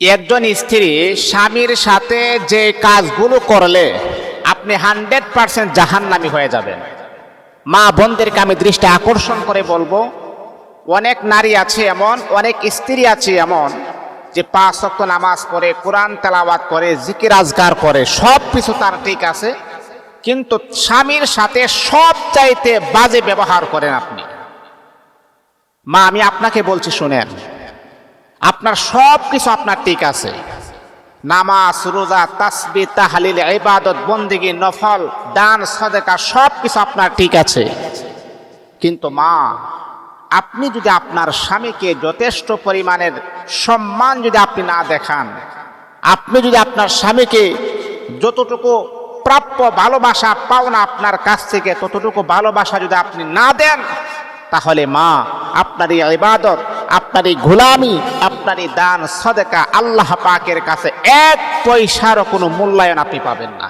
একজন স্ত্রী স্বামীর সাথে যে কাজগুলো করলে আপনি হান্ড্রেড পার্সেন্ট জাহান্নামি হয়ে যাবেন। মা বোনদেরকে আমি দৃষ্টি আকর্ষণ করে বলব, অনেক নারী আছে এমন, অনেক স্ত্রী আছে এমন যে পাঁচ অক্ট নামাজ পড়ে, কোরআন তেলাওয়াত করে, জিকির আজগার করে, সব কিছু তার ঠিক আছে, কিন্তু স্বামীর সাথে সব চাইতে বাজে ব্যবহার করেন আপনি। মা, আমি আপনাকে বলছি শুনেন আপনার সব কিছু আপনার ঠিক আছে। নামাজ, রোজা, তাসবি, তাহালিল, ইবাদত, বন্দিগি, নফল, দান, সদেকা, সব কিছু আপনার ঠিক আছে। কিন্তু মা, আপনি যদি আপনার স্বামীকে যথেষ্ট পরিমাণের সম্মান যদি আপনি না দেখান, আপনি যদি আপনার স্বামীকে যতটুকু প্রাপ্য ভালোবাসা, পাওনা আপনার কাছ থেকে, ততটুকু ভালোবাসা যদি আপনি না দেন তাহলে মা আপনার এই ইবাদত আপনার এই গোলামি আপনার এই দান, সদেকা আল্লাহ পাকের কাছে এক পয়সারও কোনো মূল্যায়ন আপনি পাবেন না।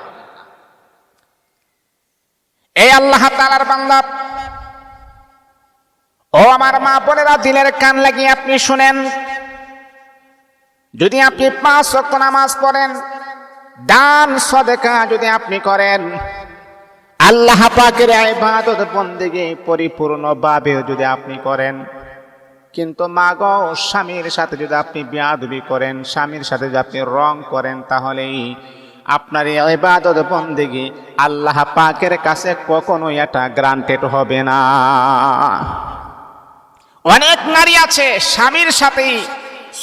এই আল্লাহ তালার বান্দা, ও আমার মা বোনেরা দিনের কান লাগিয়ে আপনি শুনেন। যদি আপনি পাঁচ ওয়াক্ত নামাজ পড়েন, দান, সদেকা যদি আপনি করেন আল্লাহ পাকের ইবাদত বন্দেগে পরিপূর্ণভাবে যদি আপনি করেন, কিন্তু মা গো স্বামীর সাথে যদি আপনি বিয়াদবি করেন, স্বামীর সাথে যদি আপনি রং করেন, তাহলেই আপনার এই ইবাদত বন্দেগি আল্লাহ পাকের কাছে কখনোই এটা গ্রান্টেড হবে না। অনেক নারী আছে, স্বামীর সাথেই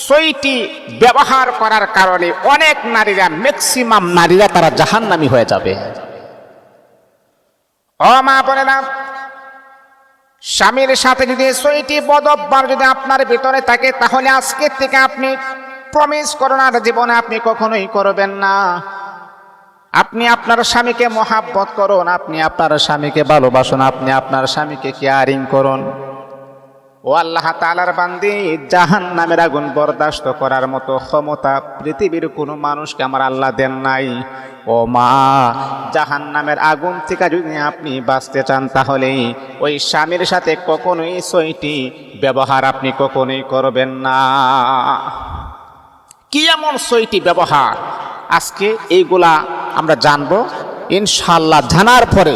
সইটি ব্যবহার করার কারণে অনেক নারীরা ম্যাক্সিমাম নারীরা তারা জাহান্নামি হয়ে যাবে। ও মা বলে না স্বামীর সাথে যদি সইটি বদব্বার যদি আপনার ভিতরে থাকে, তাহলে আজকে থেকে আপনি প্রমিস আর জীবনে আপনি কখনোই করবেন না। আপনি আপনার স্বামীকে মহাব্বত করুন, আপনি আপনার স্বামীকে ভালোবাসুন, আপনি আপনার স্বামীকে কেয়ারিং করুন। ও আল্লাহ তালার বান্দি জাহান নামের আগুন বরদাস্ত করার মতো ক্ষমতা পৃথিবীর কোনো মানুষকে আমার আল্লাহ দেন নাই। ও মা জাহান নামের আগুন থেকে যদি আপনি বাঁচতে চান তাহলে ওই স্বামীর সাথে কখনোই সইটি ব্যবহার আপনি কখনোই করবেন না। কি এমন সইটি ব্যবহার? আজকে এইগুলা আমরা জানব। ইনশাল্লাহ জানার পরে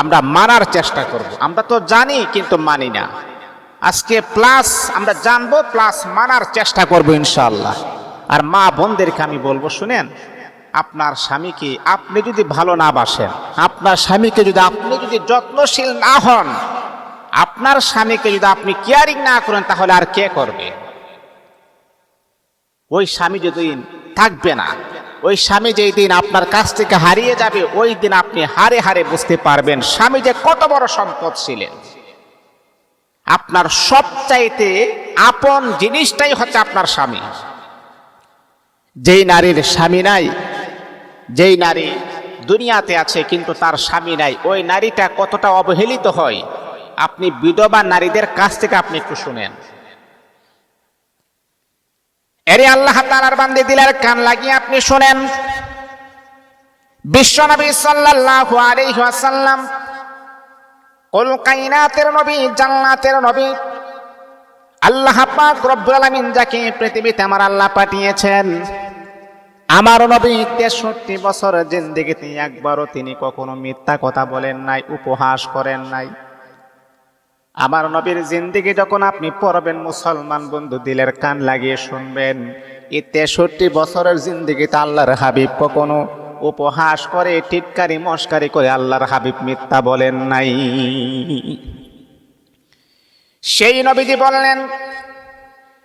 আমরা মানার চেষ্টা করব। আমরা তো জানি কিন্তু মানি না। আজকে প্লাস আমরা জানব প্লাস মানার চেষ্টা করব ইনশাল্লাহ আর মা বোনদেরকে আমি বলব, শুনেন, আপনার স্বামীকে আপনি যদি ভালো না বাসেন, আপনার স্বামীকে যদি আপনি যদি যত্নশীল না হন, আপনার স্বামীকে যদি আপনি কেয়ারিং না করেন, তাহলে আর কে করবে? ওই স্বামী যদি থাকবে না, ওই স্বামী যেই দিন আপনার কাছ থেকে হারিয়ে যাবে, ওই দিন আপনি হারে হারে বুঝতে পারবেন, স্বামী যে কত বড় সম্পদ ছিলেন। আপনার সবচাইতে আপন জিনিসটাই হচ্ছে আপনার স্বামী। যেই নারীর স্বামী নাই, যেই নারী দুনিয়াতে আছে কিন্তু তার স্বামী নাই, ওই নারীটা কতটা অবহেলিত হয়, আপনি বিধবা নারীদের কাছ থেকে আপনি একটু শুনেন। এরে আল্লাহ তালার বান্দে দিলের কান লাগিয়ে আপনি শোনেন। বিশ্বনবী সাল্লাল্লাহু আলাইহি কুল কাইনাতের নবী, জান্নাতের নবী। আল্লাহ পাক রব্বুল আলামিন যাকে পৃথিবীতে আমার আল্লাহ পাঠিয়েছেন, আমার নবী তেষট্টি বছর জিন্দিগিতে একবারও তিনি কখনো মিথ্যা কথা বলেন নাই, উপহাস করেন নাই। আমার নবীর জিন্দিগি যখন আপনি পড়বেন, মুসলমান বন্ধু দিলের কান লাগিয়ে শুনবেন, এই তেষট্টি বছরের জিন্দিগিতে আল্লাহর হাবিব কখনো উপহাস করে, টিটকারি মস্কারি করে আল্লাহর হাবিব মিথ্যা বলেন নাই। সেই নবীজি বললেন,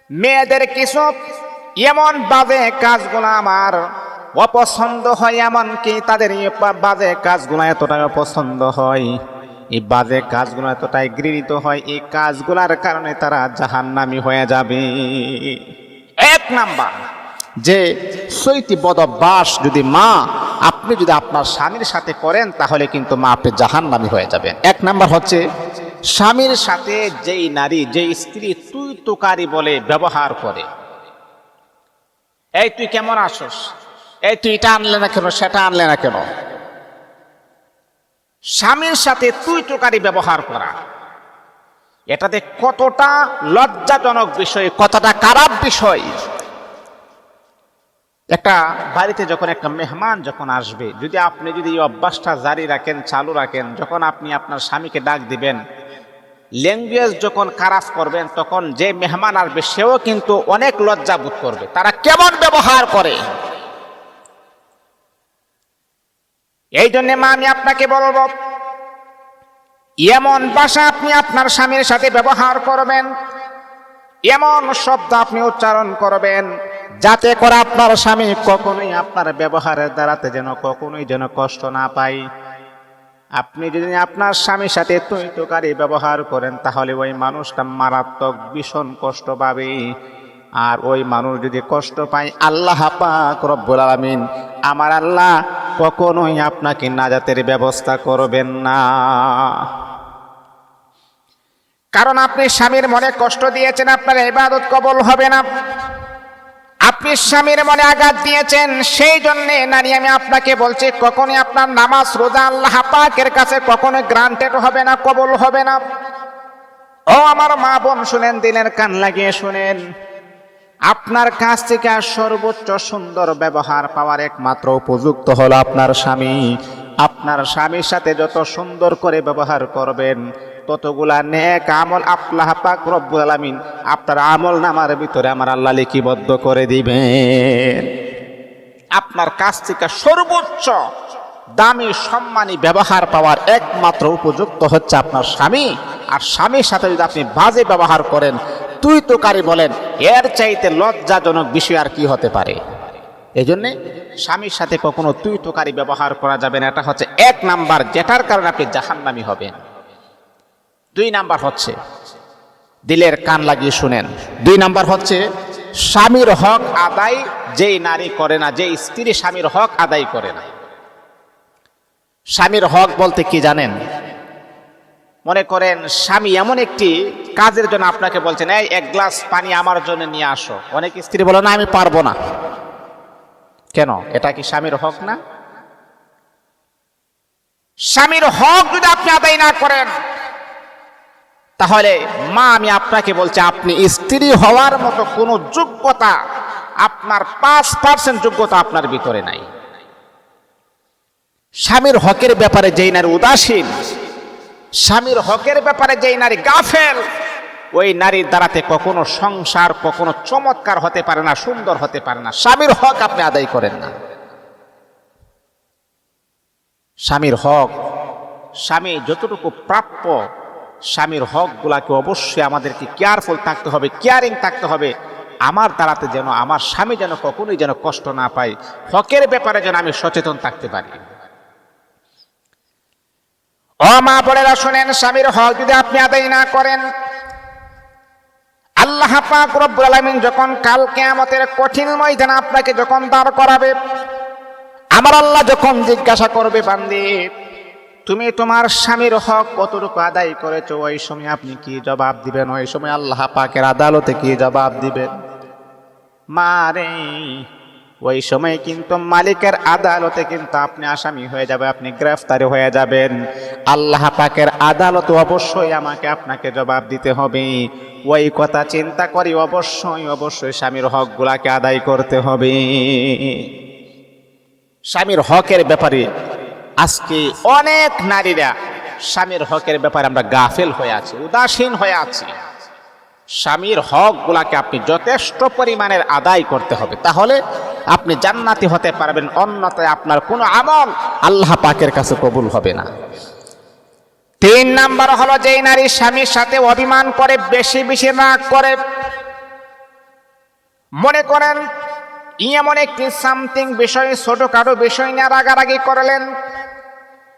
মেয়েদের কিছু এমন বাজে কাজগুলো আমার অপছন্দ হয়, এমনকি তাদের বাজে কাজগুলো এতটাই অপছন্দ হয়। এই বাজে কাজগুলো এতটাই গৃহীত হয়, এই কাজগুলার কারণে তারা জাহান্নামি হয়ে যাবে। এক নাম্বার। যে সৈতি বদভ্যাস যদি মা, আপনি যদি আপনার স্বামীর সাথে করেন, তাহলে কিন্তু মা আপনি জাহান্নামি হয়ে যাবেন। এক নাম্বার হচ্ছে, স্বামীর সাথে যেই নারী, যেই স্ত্রী তুই তুকারি বলে ব্যবহার করে, এই তুই কেমন আসস এই তুই এটা আনলে না কেন, সেটা আনলে না কেন? স্বামীর সাথে তুই তুকারি ব্যবহার করা, এটাতে কতটা লজ্জাজনক বিষয়, কতটা খারাপ বিষয় একটা বাড়িতে যখন একটা মেহমান যখন আসবে, যদি আপনি যদি এই অভ্যাসটা জারি রাখেন, চালু রাখেন, যখন আপনি আপনার স্বামীকে ডাক দিবেন, ল্যাঙ্গুয়েজ যখন খারাপ করবেন, তখন যে মেহমান আসবে, সেও কিন্তু অনেক লজ্জা বোধ করবে। তারা কেমন ব্যবহার করে? এই জন্যে মা, আমি আপনাকে বলব, এমন ভাষা আপনি আপনার স্বামীর সাথে ব্যবহার করবেন, এমন শব্দ আপনি উচ্চারণ করবেন যাতে করে আপনার স্বামী কখনোই আপনার ব্যবহারের দ্বারাতে যেন কখনোই যেন কষ্ট না পায়। আপনি যদি আপনার স্বামীর সাথে তুই তোকারি ব্যবহার করেন, তাহলে ওই মানুষটা মারাত্মক ভীষণ কষ্ট পাবে। আর ওই মানুষ যদি কষ্ট পায়, আল্লাহ পাক রব্বুল আলামিন আমার আল্লাহ কখনোই আপনাকে নাজাতের ব্যবস্থা করবেন না। কারণ আপনি স্বামীর মনে কষ্ট দিয়েছেন, আপনার ইবাদত কবল হবে না। আপনি স্বামীর মনে আঘাত দিয়েছেন, সেই জন্যে নারী, আমি আপনাকে বলছি, কখনই আপনার নামাজ, রোজা আল্লাহ পাকের কাছে কখনো গ্রান্টেড হবে না, কবল হবে না। ও আমার মা বোন, শুনেন দিনের কান লাগিয়ে শুনেন। আপনার কাছ থেকে সর্বোচ্চ সুন্দর ব্যবহার পাওয়ার একমাত্র উপযুক্ত হলো আপনার স্বামী। আপনার স্বামীর সাথে যত সুন্দর করে ব্যবহার করবেন ততগুলা নেক আমল আল্লাহ পাক রব্বুল আলামিন আপনার আমল নামার ভিতরে আমার আল্লাহ লিপিবদ্ধ করে দিবেন। আপনার কাছ থেকে সর্বোচ্চ দামি সম্মানী ব্যবহার পাওয়ার একমাত্র উপযুক্ত হচ্ছে আপনার স্বামী। আর স্বামীর সাথে যদি আপনি বাজে ব্যবহার করেন তুই তোকারি বলেন, এর চাইতে লজ্জাজনক বিষয় আর কি হতে পারে? এই জন্যে স্বামীর সাথে কখনো তুই তোকারি ব্যবহার করা যাবে না। এটা হচ্ছে এক নাম্বার যেটার কারণে আপনি জাহান্নামি হবেন। দুই নাম্বার হচ্ছে, দিলের কান লাগিয়ে শুনেন। দুই নাম্বার হচ্ছে, স্বামীর হক আদায় যেই নারী করে না যে স্ত্রী স্বামীর হক আদায় করে না। স্বামীর হক বলতে কি জানেন? মনে করেন, স্বামী এমন একটি কাজের জন্য আপনাকে বলছেন, এই, এক গ্লাস পানি আমার জন্য নিয়ে আসো। অনেক স্ত্রী বলে, না, আমি পারব না। কেন? এটা কি স্বামীর হক না? স্বামীর হক যদি আপনি আদায় না করেন তাহলে মা, আমি আপনাকে বলছি, আপনি স্ত্রী হওয়ার মতো কোনো যোগ্যতা, আপনার পাঁচ পার্সেন্ট যোগ্যতা আপনার ভিতরে নাই। স্বামীর হকের ব্যাপারে যেই নারী উদাসীন, স্বামীর হকের ব্যাপারে যেই নারী গাফেল, ওই নারীর দ্বারাতে কখনো সংসার, কখনো চমৎকার হতে পারে না, সুন্দর হতে পারে না। স্বামীর হক আপনি আদায় করেন না। স্বামীর হক, স্বামী যতটুকু প্রাপ্য স্বামীর হকগুলাকে অবশ্যই আমাদেরকে কেয়ারফুল থাকতে হবে কেয়ারিং থাকতে হবে। আমার দ্বারাতে যেন, আমার স্বামী যেন কখনোই যেন কষ্ট না পায়, হকের ব্যাপারে যেন আমি সচেতন থাকতে পারি। ও মা বোনেরা, শোনেন, স্বামীর হক যদি আপনি আদায় না করেন, আল্লাহ পাক রব্বুল আলামিন যখন কাল কিয়ামতের কঠিন ময়দানে আপনাকে যখন দাঁড় করাবে, আমার আল্লাহ যখন জিজ্ঞাসা করবে, বান্দি তুমি তোমার স্বামীর হক কতটুকু আদায় করেছ? ওই সময় আপনি কি জবাব দিবেন? ওই সময় আল্লাহ পাকের আদালতে কি জবাব দিবেন? মারে ওই সময় কিন্তু মালিকের আদালতে কিন্তু আপনি আসামি হয়ে যাবে, আপনি গ্রেফতারি হয়ে যাবেন। আল্লাহ পাকের আদালত অবশ্যই আমাকে আপনাকে জবাব দিতে হবে। ওই কথা চিন্তা করি, অবশ্যই অবশ্যই স্বামীর হকগুলাকে আদায় করতে হবে। স্বামীর হকের ব্যাপারে আজকে অনেক নারীরা স্বামীর হকের ব্যাপারে আমরা গাফেল হয়ে আছি, উদাসীন হয়ে আছি। স্বামীর হক গুলাকে আপনি যথেষ্ট পরিমাণের আদায় করতে হবে। তাহলে আপনি জান্নাতি হতে পারবেন, অন্যথায় আপনার কোনো আমল আল্লাহ পাকের কাছে কবুল হবে না। তিন নাম্বার হলো যেই নারী স্বামীর সাথে অভিমান করে, বেশি বেশি রাগ করে, মনে করেন এমন একটি সামথিং বিষয়, ছোটখাটো বিষয় নিয়ে রাগারাগি করলেন।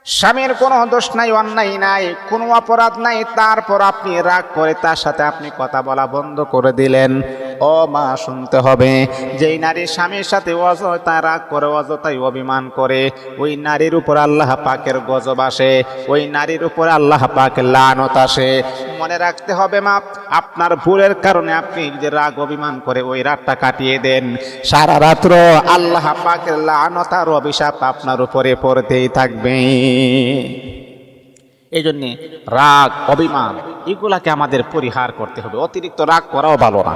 স্বামীর কোনো দোষ নাই, অন্যায় নাই, কোনো অপরাধ নাই, তারপর আপনি রাগ করে তার সাথে আপনি কথা বলা বন্ধ করে দিলেন। ও মা, শুনতে হবে। যেই নারী স্বামীর সাথে অযথা রাগ করে, অযথাই অভিমান করে, ওই নারীর উপর আল্লাহ পাকের গজব আসে, ওই নারীর উপর আল্লাহ পাকের লানত আসে। মনে রাখতে হবে মা, আপনার ভুলের কারণে আপনি যে রাগ, অভিমান করে ওই রাতটা কাটিয়ে দেন। সারা রাত্র আল্লাহ পাকের লানত আর অভিশাপ আপনার উপরে পড়তেই থাকবে। এই জন্যে রাগ, অভিমান, এগুলাকে আমাদের পরিহার করতে হবে। অতিরিক্ত রাগ করাও ভালো না।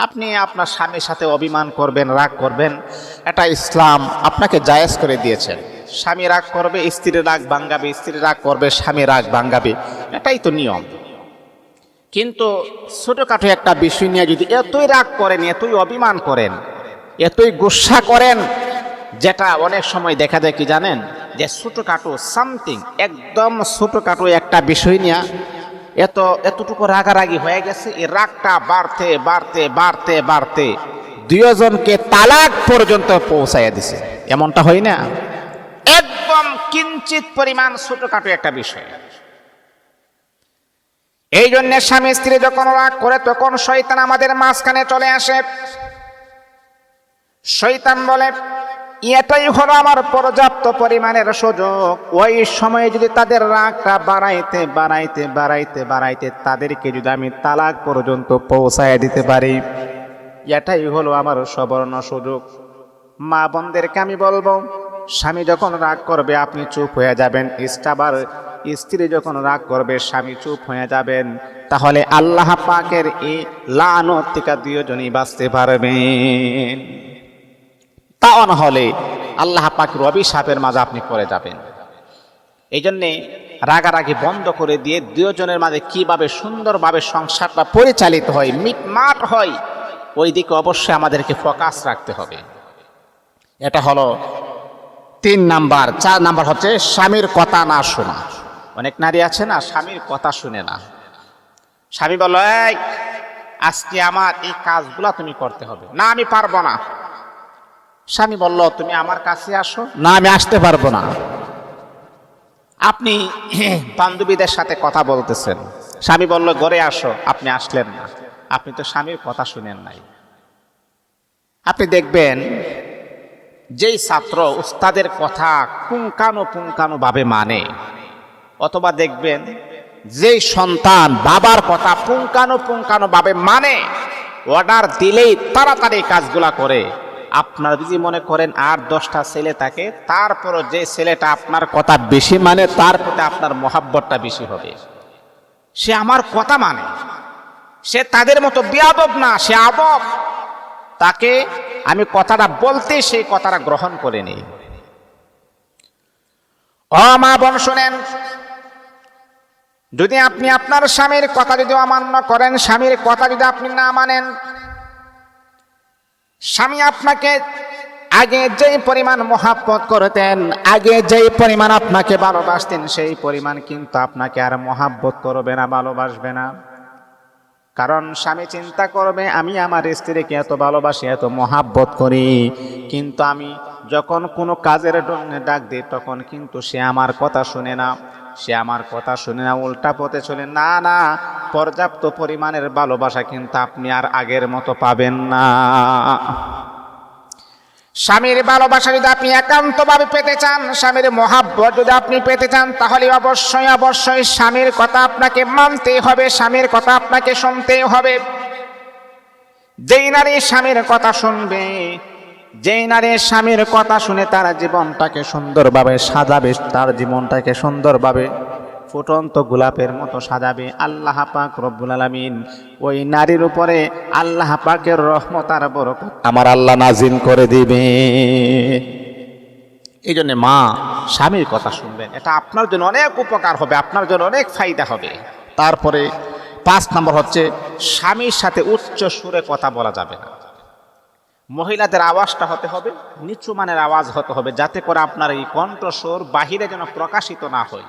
আপনি আপনার স্বামীর সাথে অভিমান করবেন, রাগ করবেন, এটা ইসলাম আপনাকে জায়েজ করে দিয়েছেন স্বামী রাগ করবে, স্ত্রী রাগ ভাঙ্গাবে, স্ত্রী রাগ করবে, স্বামী রাগ ভাঙ্গাবে, এটাই তো নিয়ম। কিন্তু ছোটোখাটো একটা বিষয় নিয়ে যদি এতই রাগ করেন, এতই অভিমান করেন, এতই গুসা করেন, যেটা অনেক সময় দেখা যায় কি জানেন? যে ছোটোখাটো সামথিং একদম ছোটোখাটো একটা বিষয় নিয়ে এত, এতটুকু রাগারাগি হয়ে গেছে, এই রাগটা বাড়তে বাড়তে বাড়তে বাড়তে দুজনকে তালাক পর্যন্ত পৌঁছাইয়া দিছে। এমনটা হয় না? একদম কিঞ্চিত পরিমাণ ছোটখাটো একটা বিষয়। এই জন্য স্বামী স্ত্রী যখন রাগ করে, তখন শয়তান আমাদের মাঝখানে চলে আসে। শয়তান বলে এটাই হলো আমার পর্যাপ্ত পরিমাণের সুযোগ। ওই সময়ে যদি তাদের রাগটা বাড়াইতে বাড়াইতে বাড়াইতে বাড়াইতে তাদেরকে যদি আমি তালাক পর্যন্ত পৌঁছায় দিতে পারি, এটাই হলো আমার সবর্ণ সুযোগ। মা বোনদেরকে আমি বলব, স্বামী যখন রাগ করবে আপনি চুপ হয়ে যাবেন। ইস্টাবার স্ত্রী যখন রাগ করবে, স্বামী চুপ হয়ে যাবেন। তাহলে আল্লাহ পাকের এই লানত থেকে দুজনই বাঁচতে পারবেন। তা না হলে আল্লাহ পাকের অভিশাপের মাঝে আপনি পড়ে যাবেন। এই জন্যে রাগারাগি বন্ধ করে দিয়ে দুজনের মাঝে কীভাবে সুন্দরভাবে সংসারটা পরিচালিত হয়, মিটমাট হয় ওই দিকে অবশ্যই আমাদেরকে ফোকাস রাখতে হবে। এটা হলো তিন নাম্বার, চার নাম্বার হচ্ছে স্বামীর কথা না শোনা। অনেক নারী আছে না, স্বামীর কথা শুনে না। স্বামী এই, আজকে আমার এই কাজগুলা তুমি করতে হবে। না, আমি পারব না। স্বামী বলল তুমি আমার কাছে আসো। না আমি আসতে পারব না। আপনি বান্ধবীদের সাথে কথা বলতেছেন। স্বামী বলল ঘরে আসো আপনি আসলেন না। আপনি তো স্বামীর কথা শুনেন নাই। আপনি দেখবেন যেই ছাত্র উস্তাদের কথা পুঙ্কানো পুঙ্কানো ভাবে মানে অথবা দেখবেন যেই সন্তান বাবার কথা পুঙ্কানো পুঙ্কানো ভাবে মানে অর্ডার দিলেই তাড়াতাড়ি কাজগুলা করে। আপনার যদি মনে করেন আর দশটা ছেলে থাকে, তারপরও যে ছেলেটা আপনার কথা বেশি মানে তার প্রতি আপনার মহাব্বতটা বেশি হবে। সে আমার কথা মানে। সে তাদের মতো বিয়াদব না, সে আবব তাকে আমি কথাটা বলতে সেই কথাটা গ্রহণ করে নিই। ও মা বোন, শোনেন। যদি আপনি আপনার স্বামীর কথা যদি অমান্য করেন, স্বামীর কথা যদি আপনি না মানেন স্বামী আপনাকে আগে যেই পরিমাণ মহাব্বত করতেন, আগে যেই পরিমাণ আপনাকে ভালোবাসতেন, সেই পরিমাণ কিন্তু আপনাকে আর মহাব্বত করবে না, ভালোবাসবে না। কারণ স্বামী চিন্তা করবে, আমি আমার স্ত্রীকে এত ভালোবাসি, এত মহাব্বত করি, কিন্তু আমি যখন কোনো কাজের ডাক দিই, তখন কিন্তু সে আমার কথা শুনে না। সে আমার কথা শুনে না, উল্টা পথে চলে, না না, পর্যাপ্ত পরিমাণের ভালোবাসা কিন্তু আপনি আর আগের মতো পাবেন না। স্বামীর ভালোবাসা যদি আপনি একান্তভাবে পেতে চান, স্বামীর মহাব্বত যদি আপনি পেতে চান, তাহলে অবশ্যই অবশ্যই স্বামীর কথা আপনাকে মানতেই হবে, স্বামীর কথা আপনাকে শুনতেই হবে। যেই নারী স্বামীর কথা শুনবে যেই নারী স্বামীর কথা শুনে তার জীবনটাকে সুন্দরভাবে সাজাবে, তার জীবনটাকে সুন্দরভাবে ফুটন্ত গোলাপের মতো সাজাবে, আল্লাহ পাক রব্বুল আলামিন ওই নারীর উপরে আল্লাহ পাকের রহমত আর বরকত আমার আল্লাহ নাজিল করে দিবে। এই জন্য মা স্বামীর কথা শুনবেন, এটা আপনার জন্য অনেক উপকার হবে, আপনার জন্য অনেক ফায়দা হবে। তারপরে পাঁচ নম্বর হচ্ছে, স্বামীর সাথে উচ্চ সুরে কথা বলা যাবে না। মহিলাদের আওয়াজটা হতে হবে নিচু মানের আওয়াজ হতে হবে, যাতে করে আপনার এই কণ্ঠস্বর বাহিরে যেন প্রকাশিত না হয়।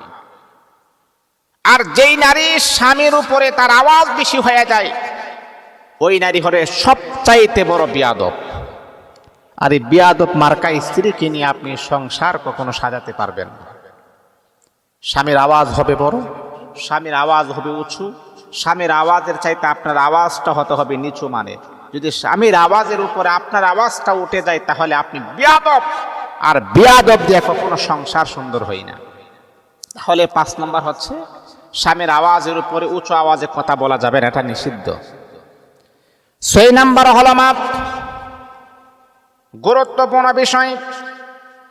আর যেই নারী স্বামীর উপরে তার আওয়াজ বেশি হয়ে যায়, ওই নারী হলে সবচাইতে বড় বিয়াদব। আর এই বিয়াদব মার্কা স্ত্রীকে নিয়ে আপনি সংসার কখনো সাজাতে পারবেন না। স্বামীর আওয়াজ হবে বড়, স্বামীর আওয়াজ হবে উঁচু, স্বামীর আওয়াজের চাইতে আপনার আওয়াজটা হতে হবে নিচু মানে যদি স্বামীর আওয়াজের উপরে আপনার আওয়াজটা উঠে যায়, তাহলে আপনি বিয়াদব। আর বিয়াদব দিয়ে কখনো সংসার সুন্দর হয় না। তাহলে পাঁচ নম্বর হচ্ছে, স্বামীর আওয়াজের উপরে উঁচু আওয়াজে কথা বলা যাবে না, এটা নিষিদ্ধ। ছয় নাম্বার হল মাপ গুরুত্বপূর্ণ বিষয়।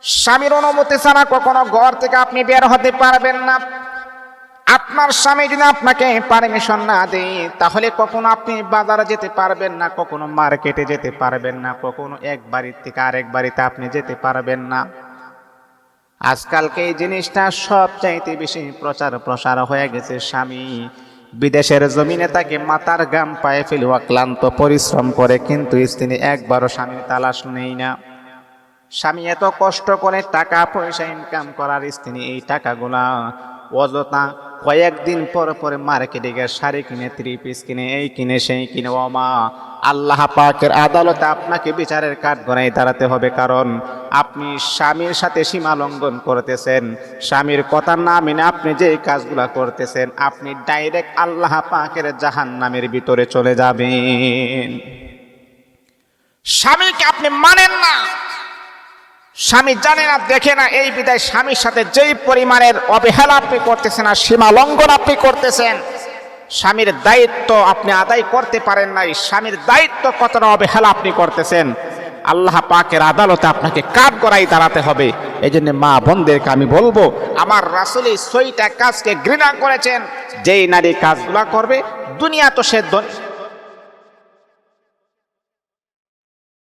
স্বামীর অনুমতি ছাড়া কখনো ঘর থেকে আপনি বের হতে পারবেন না। আপনার স্বামী যদি আপনাকে পারমিশন না দেয়, তাহলে কখনো আপনি বাজারে যেতে পারবেন না, কখনো মার্কেটে যেতে পারবেন না, কখনো এক বাড়ির থেকে আরেক বাড়িতে আপনি যেতে পারবেন না। আজকালকে এই জিনিসটা সব চাইতে বেশি প্রচার প্রসার হয়ে গেছে স্বামী। বিদেশের জমিনে তাকে মাতার গাম পায়ে ফেলে ক্লান্ত পরিশ্রম করে, কিন্তু স্ত্রী একবারও স্বামীর তালাশ নেই না। স্বামী এত কষ্ট করে টাকা পয়সা ইনকাম করার স্ত্রী এই টাকাগুলা অযথা কয়েকদিন পর পরে মার্কেটে গিয়ে শাড়ি কিনে থ্রি পিস কিনে, এই কিনে, সেই কিনে। ও মা, আল্লাহ পাকের আদালতে আপনাকে বিচারের কাঠ গড়াই দাঁড়াতে হবে কারণ আপনি স্বামীর সাথে সীমা লঙ্ঘন করতেছেন। স্বামীর কথা না মেনে আপনি যে কাজগুলা করতেছেন, আপনি ডাইরেক্ট আল্লাহ পাকের জাহান নামের ভিতরে চলে যাবেন। স্বামীকে আপনি মানেন না। স্বামী জানে না, দেখে না, এই বিদায় স্বামীর সাথে যেই পরিমাণের অবহেলা আপনি করতেছেন আর সীমা লঙ্ঘন আপনি করতেছেন, স্বামীর দায়িত্ব আপনি আদায় করতে পারেন নাই, স্বামীর দায়িত্ব কতটা অবহেলা আপনি করতেছেন, আল্লাহ পাকের আদালতে আপনাকে কাঠ গড়াই দাঁড়াতে হবে। এই জন্য মা বোনদেরকে আমি বলব, আমার রাসুলি সইটা কাজকে ঘৃণা করেছেন, যেই নারী কাজগুলা করবে, দুনিয়া তো সে